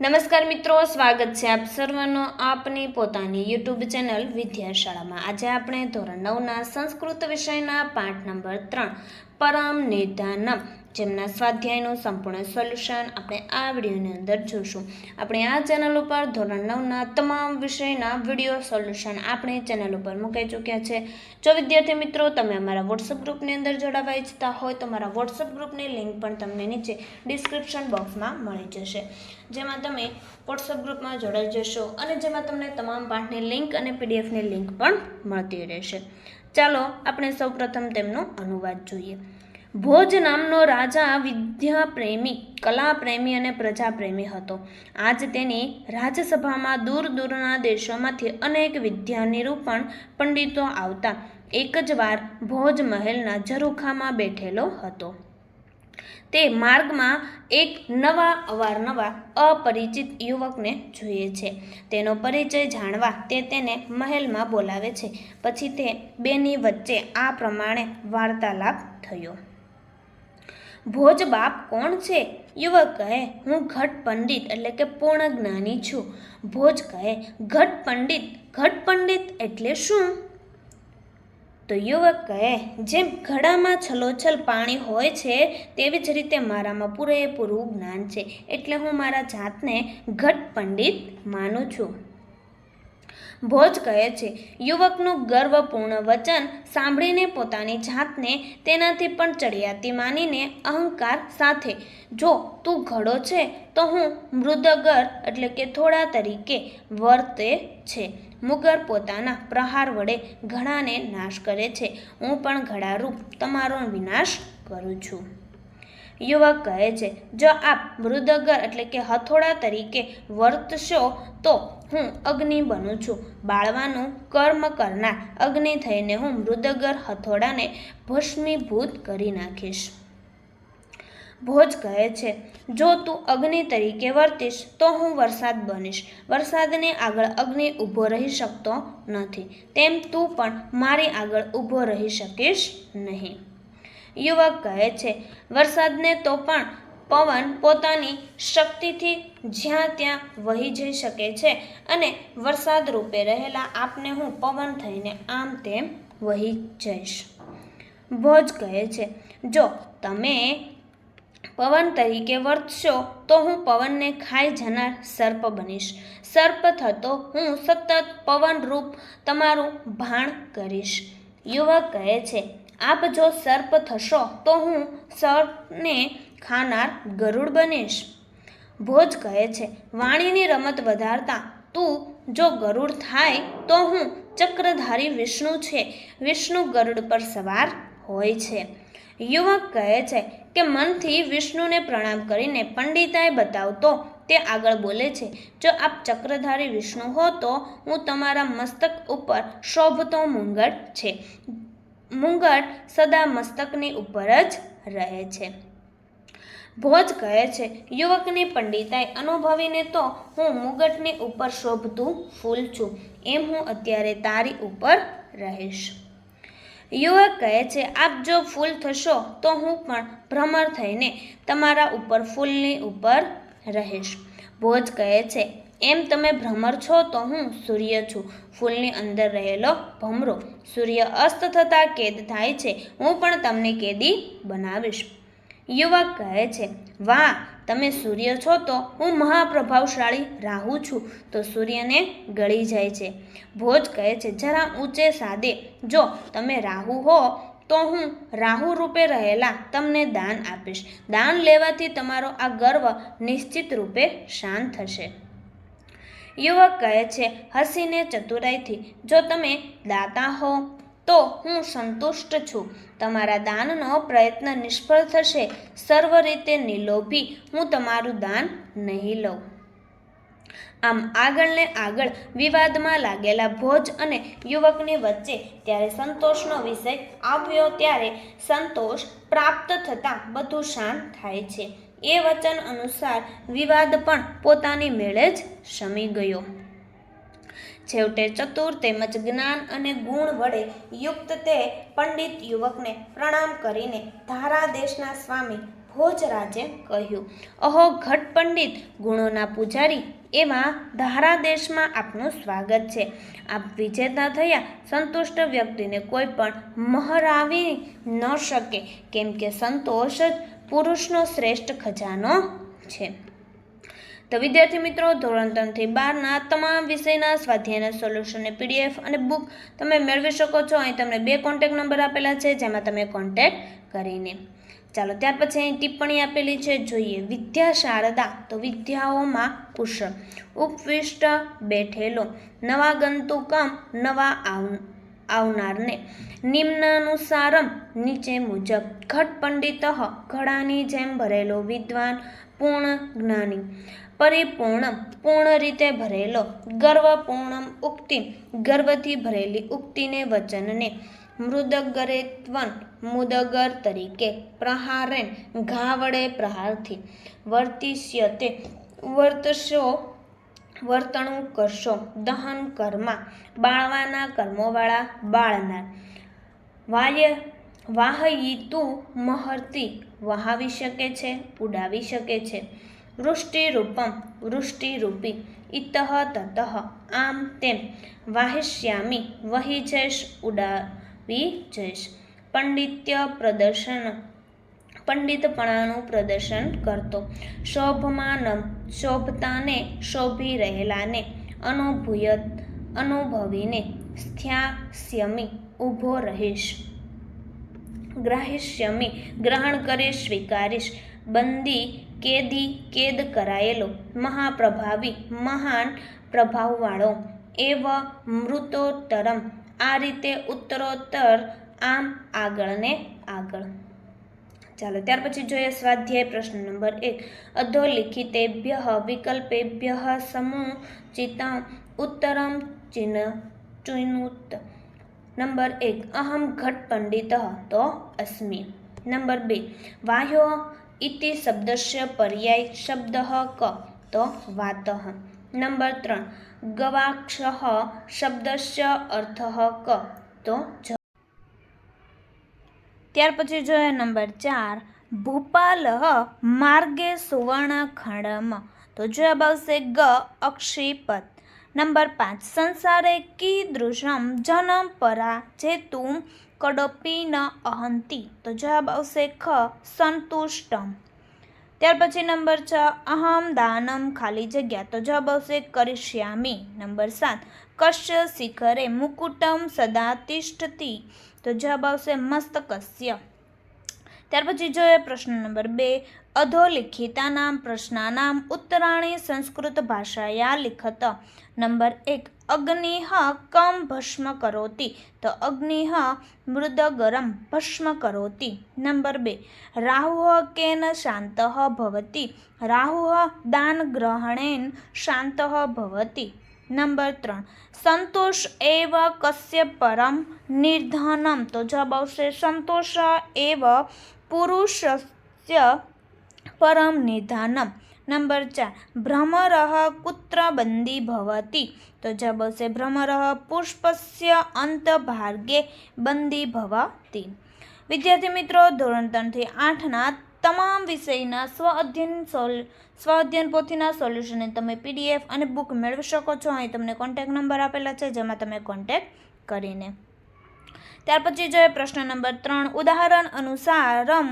નમસ્કાર મિત્રો, સ્વાગત છે આપ સર્વનો આપની પોતાની યુટ્યુબ ચેનલ વિદ્યાશાળામાં. આજે આપણે ધોરણ નવના સંસ્કૃત વિષયના પાઠ નંબર ત્રણ, પરમ નિધાનમ. જેમના સ્વાધ્યાયનું સંપૂર્ણ સોલ્યુશન આપણે આ વિડીયોની અંદર જોશું. આપણે આ ચેનલ ઉપર ધોરણ નવના તમામ વિષયના વીડિયો સોલ્યુશન આપણી ચેનલ ઉપર મૂકાઈ ચૂક્યા છે. જો વિદ્યાર્થી મિત્રો તમે અમારા વોટ્સઅપ ગ્રુપની અંદર જોડાવા ઈચ્છતા હોય તો મારા વોટ્સઅપ ગ્રુપની લિંક પણ તમને નીચે ડિસ્ક્રિપ્શન બોક્સમાં મળી જશે. જેમાં તમે વોટ્સઅપ ગ્રુપમાં જોડાઈ જશો અને જેમાં તમને તમામ પાઠની લિંક અને પીડીએફની લિંક પણ મળતી રહેશે. ચાલો આપણે સૌપ્રથમ તેમનો અનુવાદ જોઈએ. ભોજ નામનો રાજા વિદ્યાપ્રેમી કલાપ્રેમી અને પ્રજાપ્રેમી હતો. આજ તેની રાજસભામાં દૂર દૂરના દેશોમાંથી અનેક વિદ્યાનિરૂપણ પંડિતો આવતા એક જ વાર ભોજ મહેલના ઝરૂખામાં બેઠેલો હતો. તે માર્ગમાં એક નવા અવારનવાર અપરિચિત યુવકને જોઈએ છે. તેનો પરિચય જાણવા તે તેને મહેલમાં બોલાવે છે. પછી તે બેની વચ્ચે આ પ્રમાણે વાર્તાલાપ થયો. ભોજ બાપ કોણ છે? યુવક કહે, હું ઘટ પંડિત એટલે કે પૂર્ણ જ્ઞાની છું. ભોજ કહે, ઘટ પંડિત ઘટ પંડિત એટલે શું? તો યુવક કહે, જેમ ઘડામાં છલોછલ પાણી હોય છે, તેવી જ રીતે મારામાં પૂરેપૂરું જ્ઞાન છે. એટલે હું મારા જાતને ઘટ પંડિત માનું છું. ભોજ કહે છે. યુવકનું ગર્વપૂર્ણ વચન સાંભળીને પોતાની જાતને તેનાથી પણ ચડિયાતી માનીને અહંકાર સાથે, જો તું ઘડો છે, તો હું મૃદગર એટલે કે થોડા તરીકે વર્તે છે. મુગર પોતાના પ્રહાર વડે ઘણાને નાશ કરે છે. હું પણ ઘડારૂપ તમારો વિનાશ કરું છું. યુવક કહે છે, જો આપ મૃદગર એટલે કે હથોડા તરીકે વર્તશો તો હું અગ્નિ બનું છું. બાળવાનું કર્મ કરનાર અગ્નિ થઈને હું મૃદગર હથોડાને ભસ્મીભૂત કરી નાખીશ. ભોજ કહે છે, જો તું અગ્નિ તરીકે વર્તીશ તો હું વરસાદ બનીશ. વરસાદને આગળ અગ્નિ ઊભો રહી શકતો નથી. તેમ તું પણ મારી આગળ ઊભો રહી શકીશ નહીં. યુવક કહે છે, વરસાદને તો પણ પવન પોતાની શક્તિથી જ્યાં ત્યાં વહી જઈ શકે છે અને વરસાદ રૂપે રહેલા આપને હું પવન થઈને આમ તેમ વહી જઈશ. ભોજ કહે છે, જો તમે પવન તરીકે વર્તશો તો હું પવનને ખાઈ જનાર સર્પ બનીશ. સર્પ થતો હું સતત પવન રૂપ તમારું ભાણ કરીશ. યુવક કહે છે આપ જો સર્પ થશો, તો હું સર્પને ખાનાર ગરુડ બનીશ. ભોજ કહે છે, વાણીની રમત વધારતા તું જો ગરુડ થાય, તો હું ચક્રધારી વિષ્ણુ છે. વિષ્ણુ ગરુડ પર સવાર હોય છે. યુવક કહે છે કે, મનથી વિષ્ણુને પ્રણામ કરીને પંડિતાએ બતાવતો તે. આગળ બોલે છે, જો આપ ચક્રધારી વિષ્ણુ હો, તો હું તમારા મસ્તક ઉપર શોભતો મુંગટ છે. મુંગટ સદા મસ્તકની ઉપર જ રહે છે. ભોજ કહે છે, યુવકની પંડિતાઈ અનુભવીને તો હું મુગટની ઉપર શોભતું ફૂલ છું, એમ હું અત્યારે તારી ઉપર રહીશ. યુવક કહે છે, આપ જો ફૂલ થશો તો હું પણ ભ્રમર થઈને તમારા ઉપર ફૂલની ઉપર રહીશ. ભોજ કહે છે એમ તમે ભ્રમર છો તો હું સૂર્ય છું. ફૂલની અંદર રહેલો ભમરો. સૂર્ય અસ્ત થતાં કેદ થાય છે. હું પણ તમને કેદી બનાવીશ. યુવક કહે છે, વાહ, તમે સૂર્ય છો તો હું મહાપ્રભાવશાળી રાહુ છું. તો સૂર્યને ગળી જાય છે. ભોજ કહે છે, જરા ઊંચે સાદે. જો તમે રાહુ હો તો હું રાહુ રૂપે રહેલા તમને દાન આપીશ. દાન લેવાથી તમારો આ ગર્વ નિશ્ચિત રૂપે શાંત થશે. યુવક કહે છે, હસીને ચતુરાઈથી, જો તમે દાતા હો, તો હું સંતુષ્ટ છું. તમારા દાનનો પ્રયત્ન નિષ્ફળ થશે. સર્વ રીતે નિલોભી હું તમારું દાન નહીં લઉં. આમ આગળ ને આગળ વિવાદમાં લાગેલા ભોજ અને યુવકની વચ્ચે ત્યારે સંતોષનો વિષય આવ્યો ત્યારે સંતોષ પ્રાપ્ત થતાં બધું શાંત થાય છે. એ વચન અનુસાર વિવાદ પણ પોતાની મેળે જ શમી ગયો. છેવટે ચતુર તેમજ જ્ઞાન અને ગુણ વડે યુક્ત તે પંડિત યુવકને પ્રણામ કરીને ધારા દેશના સ્વામી ભોજરાજે કહ્યું, અહો, ઘટ પંડિત, ગુણોના પૂજારી એવા ધારા દેશમાં આપનું સ્વાગત છે. આપ વિજેતા થયા, સંતુષ્ટ વ્યક્તિને કોઈ પણ મહરાવી ન શકે. કેમ કે સંતોષ જ પુરુષનો શ્રેષ્ઠ ખજાનો છે. તો વિદ્યાર્થી મિત્રો, ધોરણ ત્રણથી બારના તમામ વિષયના સ્વાધ્યાયના સોલ્યુશનને પીડીએફ અને બુક તમે મેળવી શકો છો. અહીં તમને બે કોન્ટેક નંબર આપેલા છે, જેમાં તમે કોન્ટેક્ટ કરીને. ચાલો, ત્યાર પછી અહીં ટિપ્પણી આપેલી છે. જોઈએ વિદ્યા શારદા તો વિદ્યાઓમાં કુશળ, ઉપવિષ્ટ, બેઠેલો, નવા ગંતુકમ નવા આવ આવનારને. નિમ્નાનુસારમ નીચે મુજબ ઘટ પંડિત ઘડાની જેમ ભરેલો વિદ્વાન પૂર્ણ જ્ઞાની. પરિપૂર્ણ પૂર્ણ રીતે ભરેલો ગર્વપૂર્ણ ઉક્તિ ગર્વથી ભરેલી ઉક્તિને વચનને મૃદગરેત્વન મુદગર તરીકે પ્રહારેન ઘા વડે પ્રહારથી વર્તિષ્યતે વર્તશો વર્તણું કરશો. દહન કર્મા. બાળવાના કર્મોવાળા બાળનાર. વાય વાહયિતું મહર્તી વહાવી શકે છે ઉડાવી શકે છે. વૃષ્ટિરૂપમ વૃષ્ટિરૂપી ઇતઃ તતઃ. આમ તેમ વાહિષ્યામી વહી જઈશ, ઉડાવી જઈશ. પંડિત્ય પ્રદર્શન પંડિતપણાનું પ્રદર્શન કરતો. શોભમાનમ શોભતાને, શોભી રહેલાને અનુભૂયત અનુભવીને સ્થ્યાસ્યમી ઊભો રહીશ. ગ્રાહિષ્યમી ગ્રહણ કરીશ, સ્વીકારીશ. બંદી, કેદી, કેદ કરાયેલો, મહાપ્રભાવી, મહાન પ્રભાવવાળો, એવ મૃતોત્તરમ, આ રીતે ઉત્તરોત્તર આમ આગળ ને આગળ. ચાલો, ત્યાર પછી જોઈએ સ્વાધ્યાય પ્રશ્ન નંબર એક. અધોલિખિતેભ્ય વિકલ્પેભ્ય સમુચિત ઉત્તરમ ચિહ્ન ચિનુત નંબર એક, અહમ ઘટ પંડિત તો અસ્મિ. નંબર બે, વાહ્યો ઇતિ શબ્દસ્ય પર્યાય શબ્દ ક તો વાત. નંબર ત્રણ, ગવાક્ષ શબ્દસ્ય અર્થ ક તો ત્યાર પછી જોઈએ નંબર ચાર, ભૂપાલ માર્ગે સુવર્ણ સુવર્ણખંડમ તો જવાબ આવશે ગ અક્ષીપત નંબર પાંચ, સંસારે કીદૃશમ જનમ પરા જે તું કડપી ન અહંતી. તો જવાબ આવશે ખ, સંતુષ્ટમ. ત્યાર પછી નંબર છ, અહમ દાનમ ખાલી જગ્યા. તો જવાબ આવશે કરિષ્યામી. નંબર સાત કશ્ય શિખરે મુકુટમ સદા તિષ્ઠતી તો જવાબ આવશે મસ્તકસ્ય ત્યાર પછી જોઈએ પ્રશ્ન નંબર બે અધોલિખિતાના પ્રશ્નાનામ ઉત્તરાણી સંસ્કૃત ભાષાયા લિખત નંબર એક અગ્નિહ કમ ભસ્મ કરોતી તો અગ્નિઃ મૃદગરમ ભસ્મ કરોતી નંબર બે રાહુ કેન શાંત ભવતી રાહુ દાન ગ્રહણેન શાંત ભવતિ નંબર ત્રણ. સંતોષ એવ કશ્ય પરમ નિર્ધનમ. તો જવાબ આવશે સંતોષ એવ પુરુષસ્ય પરમ નિધાનમ નંબર ચાર. ભ્રમર કુત્ર બંદી ભવતી. તો જવાબ આવશે ભ્રમર પુષ્પસ્ય અંતભાર્ગે બંદી ભવતી. વિદ્યાર્થી મિત્રો, ધોરણ ત્રણથી આઠના તમામ વિષયના સ્વ અધ્યયન સોલ, સ્વ અધ્યયન પોથીના સોલ્યુશનને તમે પીડીએફ અને બુક મેળવી શકો છો. અહીં તમને કોન્ટેક નંબર આપેલા છે, જેમાં તમે કોન્ટેક કરીને. ત્યાર પછી જોઈએ પ્રશ્ન નંબર ત્રણ. ઉદાહરણ અનુસારમ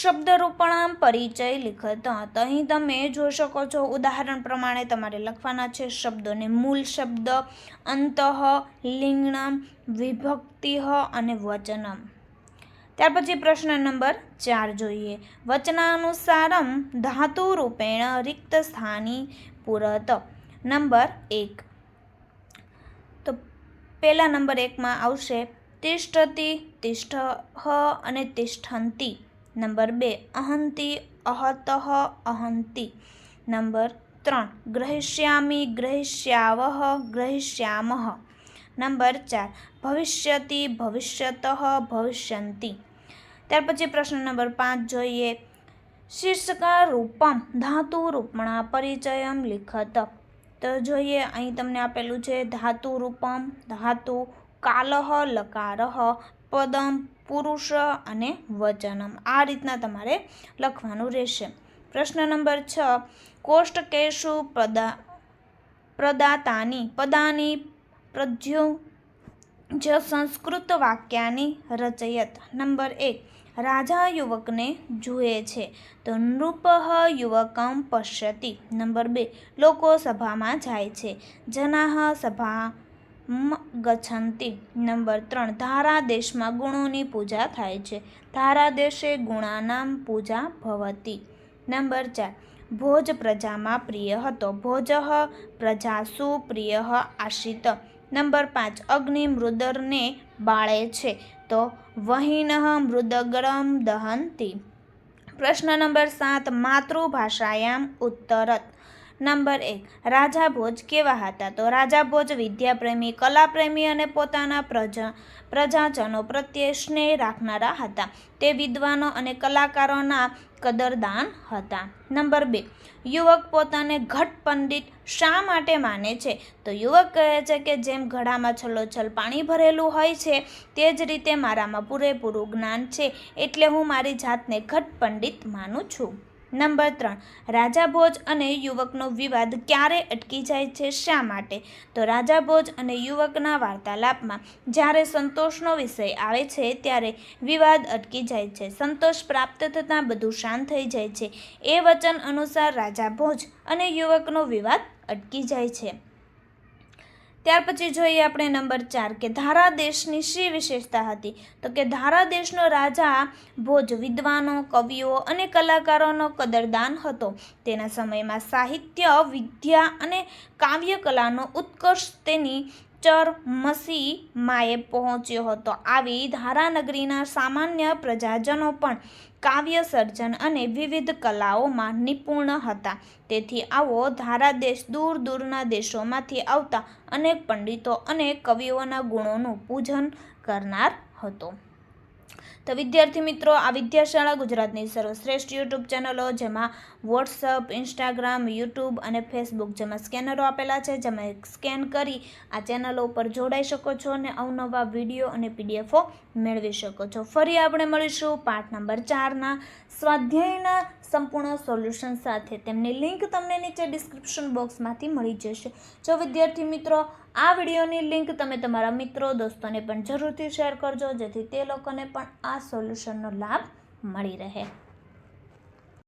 શબ્દરૂપણામ પરિચય લિખત. તો અહીં તમે જોઈ શકો છો, ઉદાહરણ પ્રમાણે તમારે લખવાના છે શબ્દોને મૂળ શબ્દ, અંતઃ, લિંગણમ, વિભક્તિ અને વચનમ. ત્યાર પછી પ્રશ્ન નંબર ચાર જોઈએ. વચનાનુસારમ ધાતુ રૂપેણ રિક્ત સ્થાની પુરત. નંબર એક. તો પહેલા નંબર એકમાં આવશે તિષ્ઠતી તિષ્ઠ અને તિષ્ઠંતી. નંબર બે, અહંતી, અહત, અહંતી. નંબર ત્રણ, ગ્રહિષ્યામી, ગ્રહિષ્યાવહ ગ્રહિષ્યામ નંબર ચાર, ભવિષ્યતિ, ભવિષ્યત, ભવિષ્યંતી. ત્યાર પછી પ્રશ્ન નંબર પાંચ જોઈએ. શીર્ષક રૂપમ, ધાતુ રૂપણા પરિચયમ લિખત. તો જોઈએ, અહીં તમને આપેલું છે, ધાતુ રૂપમ, ધાતુ કાલહ, લકારહ, પદમ, પુરુષ અને વચનમ. આ રીતના તમારે લખવાનું રહેશે. પ્રશ્ન નંબર છ, કોષ્ટકેશુ પ્રદા પ્રદાતાની, પદાની પ્રજ્યુ જ સંસ્કૃત વાક્યાની રચયત. નંબર એક રાજા યુવકને જુએ છે. તો નૃપ યુવકમ પશ્યતિ. નંબર બે. લોકો સભામાં જાય છે. જનાહ સભા ગચ્છન્તિ નંબર ત્રણ. ધારા દેશમાં ગુણોની પૂજા થાય છે. ધારા દેશે ગુણાનામ પૂજા ભવતી. નંબર ચાર. ભોજ પ્રજામાં પ્રિય હતો. ભોજ પ્રજાસુ પ્રિય આશ્રિત નંબર પાંચ. અગ્નિ મૃદરને બાળે છે. તો વહિન મૃદગરમ દહંતી. પ્રશ્ન નંબર સાત માતૃભાષાયામ ઉત્તરત. નંબર એક, રાજા ભોજ કેવા હતા? તો રાજા ભોજ વિદ્યાપ્રેમી, કલાપ્રેમી અને પોતાના પ્રજા, પ્રજાજનો પ્રત્યે સ્નેહ રાખનારા હતા. તે વિદ્વાનો અને કલાકારોના કદરદાન હતા. નંબર બે, યુવક પોતાને ઘટ પંડિત શા માટે માને છે? તો યુવક કહે છે કે જેમ ઘડામાં છલોછલ પાણી ભરેલું હોય છે, તે જ રીતે મારામાં પૂરેપૂરું જ્ઞાન છે, એટલે હું મારી જાતને ઘટ પંડિત માનું છું. નંબર ત્રણ રાજા ભોજ અને યુવકનો વિવાદ ક્યારે અટકી જાય છે? શા માટે? તો રાજા ભોજ અને યુવકના વાર્તાલાપમાં જ્યારે સંતોષનો વિષય આવે છે, ત્યારે વિવાદ અટકી જાય છે. સંતોષ પ્રાપ્ત થતાં બધું શાંત થઈ જાય છે. એ વચન અનુસાર રાજા ભોજ અને યુવકનો વિવાદ અટકી જાય છે. ત્યાર પછી જોઈએ આપણે નંબર ચાર કે ધારા દેશની શી વિશેષતા હતી? તો કે ધારા દેશનો રાજા ભોજ વિદ્વાનો, કવિઓ અને કલાકારોનો કદરદાન હતો. તેના સમયમાં સાહિત્ય, વિદ્યા અને કાવ્ય કલાનો ઉત્કર્ષ તેની ચરમસી માએ પહોંચ્યો હતો. આવી ધારાનગરીના સામાન્ય પ્રજાજનો પણ કાવ્ય સર્જન અને વિવિધ કલાઓમાં નિપુણ હતા. તેથી આવો ધારા દેશ દૂર દૂરના દેશોમાંથી આવતા અનેક પંડિતો અને કવિઓના ગુણોનું પૂજન કરનાર હતો. તો વિદ્યાર્થી મિત્રો, આ વિદ્યાશાળા ગુજરાતની સર્વશ્રેષ્ઠ યુટ્યુબ ચેનલો જેમાં વોટ્સઅપ ઇન્સ્ટાગ્રામ યુટ્યુબ અને ફેસબુક જેમાં સ્કેનરો આપેલા છે, જેમાં સ્કેન કરી આ ચેનલો ઉપર જોડાઈ શકો છો અને અવનવા વીડિયો અને પીડીએફો મેળવી શકો છો. ફરી આપણે મળીશું પાઠ નંબર ચારના સ્વાધ્યાયના સંપૂર્ણ સોલ્યુશન સાથે તેમની લિંક તમને નીચે ડિસ્ક્રિપ્શન બોક્સમાંથી મળી જશે. જો વિદ્યાર્થી મિત્રો, આ વિડીયોની લિંક તમે તમારા મિત્રો, દોસ્તોને પણ જરૂરથી શેર કરજો, જેથી તે લોકોને પણ આ સોલ્યુશનનો લાભ મળી રહે.